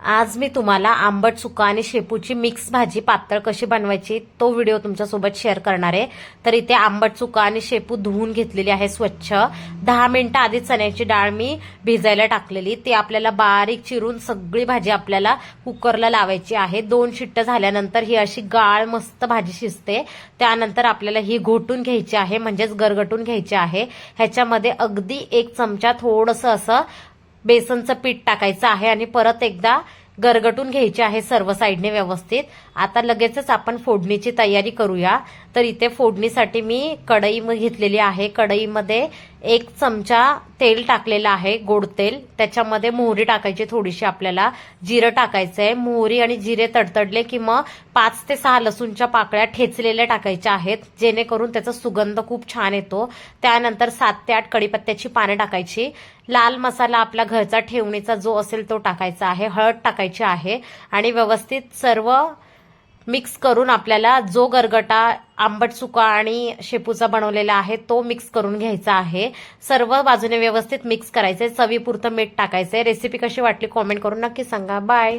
आज मी तुम्हाला आंबट सुका आणि शेपूची मिक्स भाजी पातळ कशी बनवायची तो व्हिडिओ तुमच्यासोबत शेअर करणार आहे. तर इथे आंबट सुका आणि शेपू धुवून घेतलेली आहे स्वच्छ. दहा मिनिटं आधी चण्याची डाळ मी भिजायला टाकलेली. ती आपल्याला बारीक चिरून सगळी भाजी आपल्याला कुकरला लावायची आहे. दोन शिट्ट झाल्यानंतर ही अशी गाळ मस्त भाजी शिजते. त्यानंतर आपल्याला ही घोटून घ्यायची आहे म्हणजेच गरगटून घ्यायची आहे. ह्याच्यामध्ये अगदी एक चमचा थोडंसं असं बेसनचं पीठ टाकायचं आहे आणि परत एकदा गरगटून घ्यायचे आहे सर्व साईडने व्यवस्थित. आता लगेचच आपण फोडणीची तयारी करूया. तर इथे फोडणीसाठी मी कढई घेतलेली आहे. कढईमध्ये एक चमचा तेल टाकलेलं आहे गोड तेल. त्याच्यामध्ये मोहरी टाकायची थोडीशी आपल्याला. जिरं टाकायचं आहे मोहरी आणि जिरे तडतडले की मग पाच ते सहा लसूणच्या पाकळ्या ठेचलेल्या टाकायच्या आहेत. जेणेकरून त्याचा सुगंध खूप छान येतो. त्यानंतर सात ते आठ कडीपत्त्याची पानं टाकायची. लाल मसाला आपला घरचा ठेवणीचा जो असेल तो टाकायचा आहे. हळद टाकायची आहे. आणि व्यवस्थित सर्व मिक्स करून आपल्याला जो गरगटा आंबट सुका आणि शेपूचा बनवलेला आहे तो मिक्स करून घ्यायचा आहे. सर्व बाजूने व्यवस्थित मिक्स करायचे चवीपुरतं मीठ टाकायचंय रेसिपी कशी वाटली कॉमेंट करून नक्की सांगा. बाय.